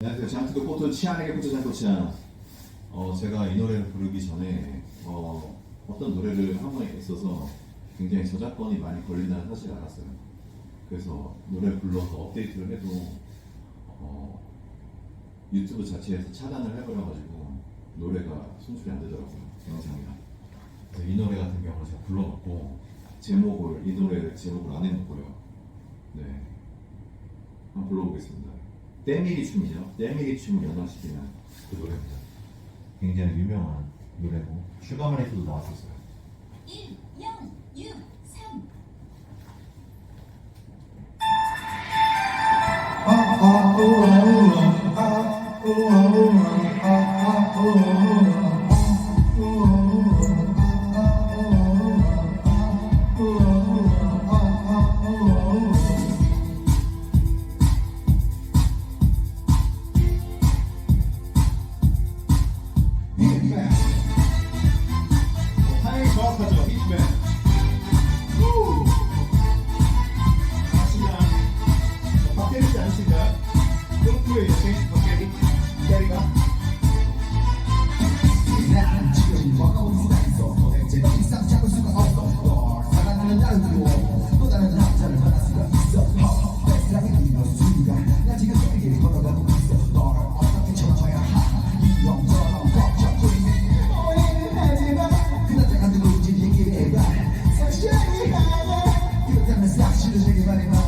안녕하세요. 장투도 꽃은 치안에게 꽃을 장꽃치안. 어, 제가 이 노래를 부르기 전에 어, 어떤 노래를 한 번에 있어서 굉장히 저작권이 많이 걸린다는 사실을 알았어요. 그래서 노래 불러서 업데이트를 해도 어, 유튜브 자체에서 차단을 해버려가지고 노래가 송출이 안 되더라고요. 영상이랑. 그래서 이 노래 같은 경우는 제가 불러놓고 제목을 이 노래 제목을 안 해놓고요. 네. 한번 불러보겠습니다. 때밀이 춤이죠. 때밀이 춤을 연상시키는 그 노래입니다. 굉장히 유명한 노래고 슈가맨에서도 나왔었어요. 그렇다면 사실을 내게 말해봐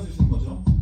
틀어주시는 거죠?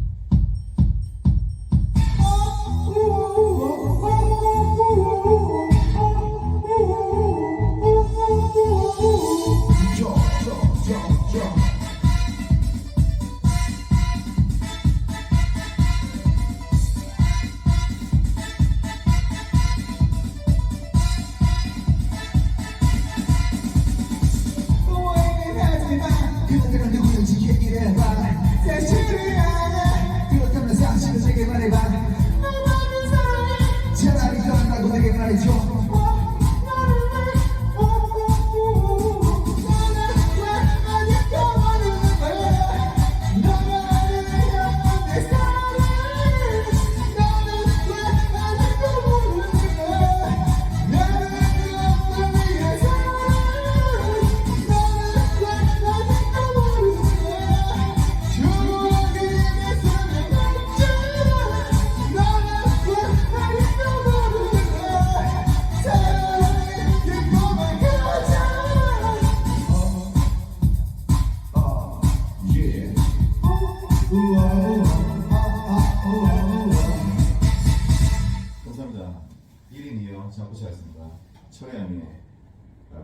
1인 2요 장고치였습니다. 철혜양의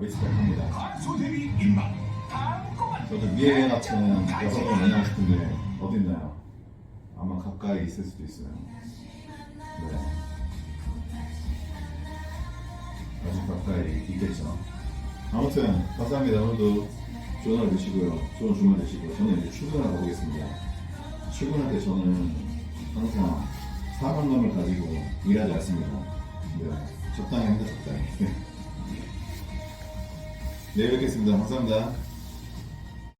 리스펙합니다. 저도 미애 같은 여성을 만나고 싶은데 어디 있나요? 아마 가까이 있을 수도 있어요. 네. 아주 가까이 있겠죠. 아무튼 감사합니다. 오늘도 좋은 하루 되시고요. 좋은 주말 되시고 저는 이제 출근하러 가보겠습니다. 출근할 때 저는 항상 사명감을 가지고 일하지 않습니다. 네. 적당히 합니다, 적당히. 내일 뵙겠습니다. 감사합니다.